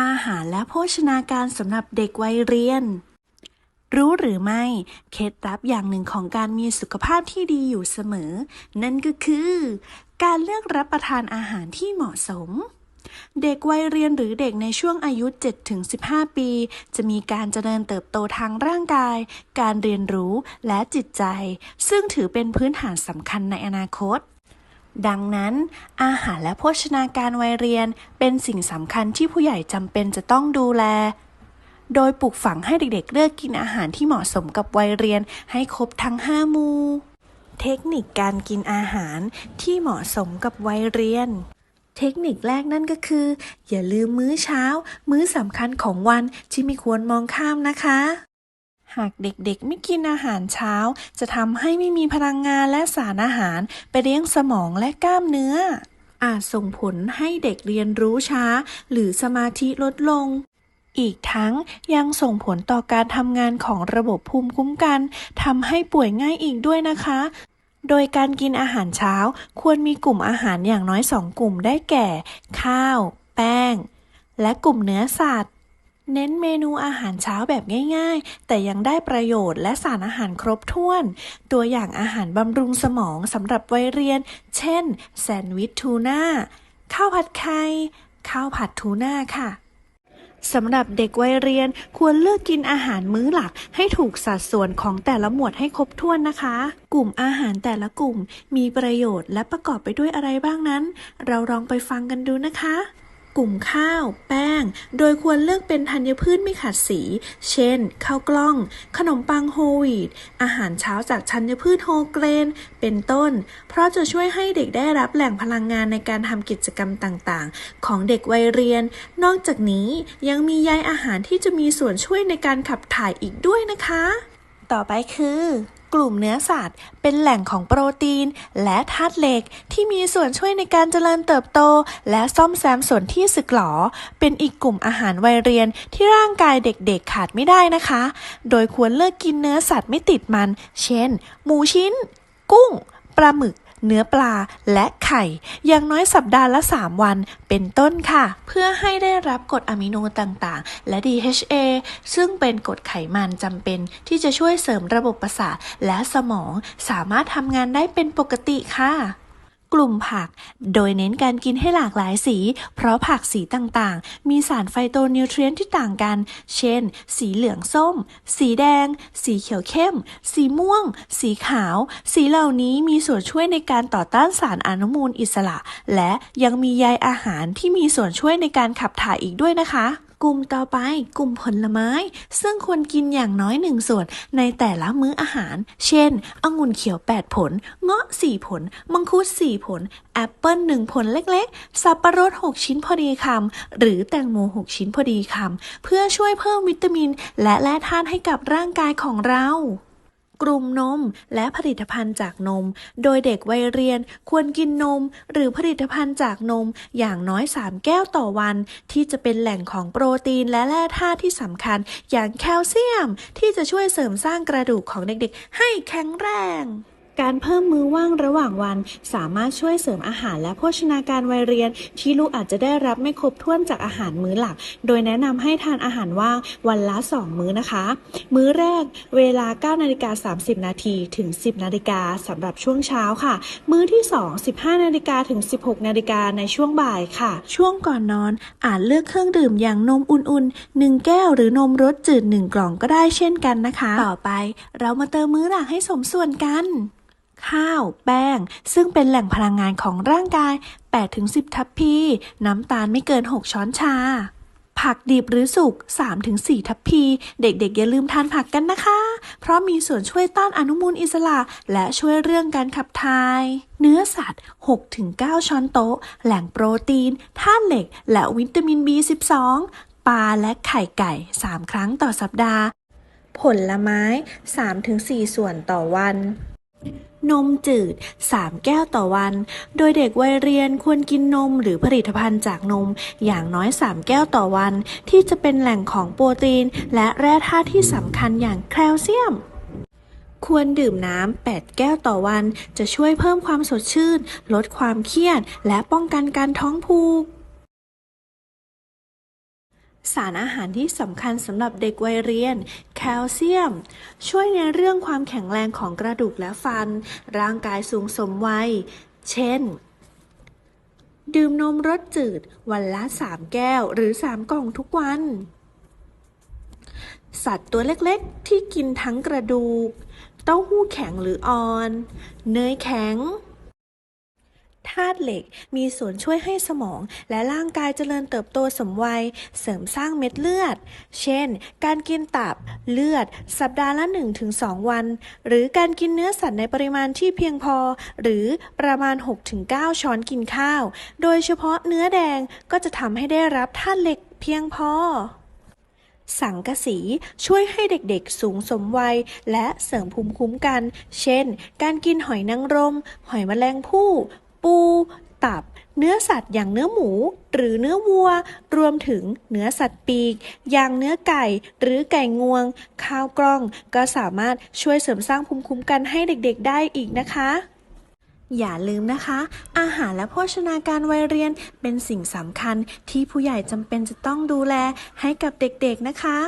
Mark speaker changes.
Speaker 1: อาหารและโภชนาการสำหรับเด็กวัยเรียน รู้หรือไม่ เคล็ดลับอย่างหนึ่งของการมีสุขภาพที่ดีอยู่เสมอ นั่นก็คือ การเลือกรับประทานอาหารที่เหมาะสม เด็กวัยเรียนหรือเด็กในช่วงอายุ 7-15 ปี จะมีการเจริญเติบโตทางร่างกาย การเรียนรู้และจิตใจ ซึ่งถือเป็นพื้นฐานสำคัญในอนาคต ดังนั้น อาหารและโภชนาการวัยเรียนเป็นสิ่งสำคัญที่ผู้ใหญ่จำเป็นจะต้องดูแล โดยปลูกฝังให้เด็กๆ เลือกกินอาหารที่เหมาะสมกับวัยเรียนให้ครบทั้ง 5 มูเทคนิคการกินอาหารที่เหมาะสมกับวัยเรียน เทคนิคแรกนั่นก็คือ อย่าลืมมื้อเช้า มื้อสำคัญของวันที่ไม่ควรมองข้ามนะคะ หากเด็กๆ ไม่กินอาหารเช้า จะทำให้ไม่มีพลังงานและสารอาหารไปเลี้ยงสมองและกล้ามเนื้อ อาจส่งผลให้เด็กเรียนรู้ช้า หรือสมาธิลดลง อีกทั้งยังส่งผลต่อการทำงานของระบบภูมิคุ้มกันทำให้ป่วยง่ายอีกด้วยนะคะ โดยการกินอาหารเช้าควรมีกลุ่มอาหารอย่างน้อยสองกลุ่มได้แก่ ข้าว แป้ง และกลุ่มเนื้อสัตว์ เน้นเมนูอาหารเช้าแบบง่ายๆ แต่ยังได้ประโยชน์และสารอาหารครบถ้วน ตัวอย่างอาหารบำรุงสมองสำหรับวัยเรียน เช่น แซนด์วิชทูน่า ข้าวผัดไข่ ข้าวผัดทูน่าค่ะสำหรับเด็กวัยเรียนควรเลือกกินอาหารมื้อหลักให้ถูกสัดส่วนของแต่ละหมวดให้ครบถ้วนนะคะ กลุ่มอาหารแต่ละกลุ่มมีประโยชน์และประกอบไปด้วยอะไรบ้างนั้น เราลองไปฟังกันดูนะคะ กลุ่มข้าว แป้ง โดยควรเลือกเป็นธัญพืชไม่ขัดสี เช่น ข้าวกล้อง ขนมปังโฮลวีต อาหารเช้าจากธัญพืชโฮเกรน เป็นต้น เพราะจะช่วยให้เด็กได้รับแหล่งพลังงานในการทำกิจกรรมต่างๆ ของเด็กวัยเรียน นอกจากนี้ยังมีใยอาหารที่จะมีส่วนช่วยในการขับถ่ายอีกด้วยนะคะ ต่อไปคือ กลุ่มเนื้อสัตว์ เป็นแหล่งของโปรตีน และธาตุเหล็กที่มีส่วนช่วยในการเจริญเติบโต และซ่อมแซมส่วนที่สึกหรอ เป็นอีกกลุ่มอาหารวัยเรียนที่ร่างกายเด็กๆขาดไม่ได้นะคะ โดยควรเลือกกินเนื้อสัตว์ไม่ติดมัน เช่น หมูชิ้น กุ้ง ปลาหมึก เนื้อปลาและไข่ อย่างน้อยสัปดาห์ละ 3 วันเป็นต้นค่ะ เพื่อให้ได้รับกรดอะมิโนต่างๆ และ DHA ซึ่งเป็นกรดไขมันจำเป็นที่จะช่วยเสริมระบบประสาทและสมอง สามารถทำงานได้เป็นปกติค่ะ กลุ่มผัก โดยเน้นการกินให้หลากหลายสี เพราะผักสีต่างๆ มีสารไฟโตนิวเทรียนที่ต่างกัน เช่น สีเหลืองส้ม สีแดง สีเขียวเข้ม สีม่วง สีขาว สีเหล่านี้มีส่วนช่วยในการต่อต้านสารอนุมูลอิสระ และยังมีใยอาหารที่มีส่วนช่วยในการขับถ่ายอีกด้วยนะคะ กลุ่มต่อไปกลุ่มผลไม้ ซึ่งควรกินอย่างน้อยหนึ่งส่วนในแต่ละมื้ออาหาร เช่นองุ่นเขียว 8 ผล เงาะ 4 ผล มังคุด 4 ผล แอปเปิล1ผลเล็กๆ สับปะรด 6 ชิ้นพอดีคำ หรือแตงโม 6 ชิ้นพอดีคำ เพื่อช่วยเพิ่มวิตามิน และแร่ธาตุให้กับร่างกายของเรา กลุ่มนม และผลิตภัณฑ์จากนม โดยเด็กวัยเรียนควรกินนม หรือผลิตภัณฑ์จากนม อย่างน้อย 3 แก้วต่อวัน ที่จะเป็นแหล่งของโปรตีนและแร่ธาตุที่สำคัญ อย่างแคลเซียม ที่จะช่วยเสริมสร้างกระดูกของเด็กๆ ให้แข็งแรง การเพิ่มมื้อว่างระหว่างวัน สามารถช่วยเสริมอาหารและโภชนาการวัยเรียน ที่ลูกอาจจะได้รับไม่ครบถ้วนจากอาหารมื้อหลัก โดยแนะนำให้ทานอาหารว่างวันละ 2 มื้อนะคะ มื้อแรกเวลา9นาฬิกา30 นาทีถึง 10 นาฬิกาสำหรับช่วงเช้าค่ะ มื้อที่ 2 15 นาฬิกาถึง 16 นาฬิกาในช่วงบ่ายค่ะ ช่วงก่อนนอนอาจเลือกเครื่องดื่มอย่างนมอุ่นๆ 1 แก้วหรือนมรสจืด 1 กล่องก็ได้เช่นกันนะคะ ต่อไปเรามาเติมมื้อหลักให้สมส่วนกัน ข้าว แป้ง ซึ่งเป็นแหล่งพลังงานของร่างกาย 8-10 ทัพพี น้ำตาลไม่เกิน 6 ช้อนชา ผักดิบหรือสุก 3-4 ทัพพี เด็กๆ อย่าลืมทานผักกันนะคะ เพราะมีส่วนช่วยต้านอนุมูลอิสระ และช่วยเรื่องการขับถ่าย เนื้อสัตว์ 6-9 ช้อนโต๊ะ แหล่งโปรตีน ธาตุเหล็ก และวิตามิน B12 ปลาและไข่ไก่ 3 ครั้งต่อสัปดาห์ ผลไม้ 3-4 ส่วนต่อวัน นมจืด 3 แก้วต่อวัน โดยเด็กวัยเรียนควรกินนมหรือผลิตภัณฑ์จากนม อย่างน้อย 3 แก้วต่อวัน ที่จะเป็นแหล่งของโปรตีน และแร่ธาตุที่สำคัญอย่างแคลเซียม ควรดื่มน้ำ 8 แก้วต่อวัน จะช่วยเพิ่มความสดชื่น ลดความเครียด และป้องกันการท้องผูก สารอาหารที่สำคัญสำหรับเด็กวัยเรียน แคลเซียม ช่วยในเรื่องความแข็งแรงของกระดูกและฟัน ร่างกายสูงสมวัย เช่น ดื่มนมรสจืด วันละ 3 แก้วหรือ 3 กล่องทุกวัน สัตว์ตัวเล็กๆ ที่กินทั้งกระดูก เต้าหู้แข็งหรืออ่อน เนยแข็ง ธาตุเหล็ก มีส่วนช่วยให้สมอง และร่างกายเจริญเติบโตสมวัย เสริมสร้างเม็ดเลือด เช่น การกินตับเลือด สัปดาห์ละ 1-2 วัน หรือการกินเนื้อสัตว์ในปริมาณที่เพียงพอ หรือประมาณ 6-9 ช้อนกินข้าว โดยเฉพาะเนื้อแดงก็จะทำให้ได้รับธาตุเหล็กเพียงพอสังกะสีช่วยให้เด็กๆ สูงสมวัย และเสริมภูมิคุ้มกัน เช่น การกินหอยนางรม หอยแมลงภู่ ปู ตับ เนื้อสัตว์อย่างเนื้อหมู หรือเนื้อวัว รวมถึงเนื้อสัตว์ปีก อย่างเนื้อไก่ หรือไก่งวง ข้าวกล้อง ก็สามารถช่วยเสริมสร้างภูมิคุ้มกันให้เด็กๆ ได้อีกนะคะอย่าลืมนะคะ อาหารและโภชนาการวัยเรียนเป็นสิ่งสำคัญที่ผู้ใหญ่จำเป็นจะต้องดูแลให้กับเด็กๆนะคะ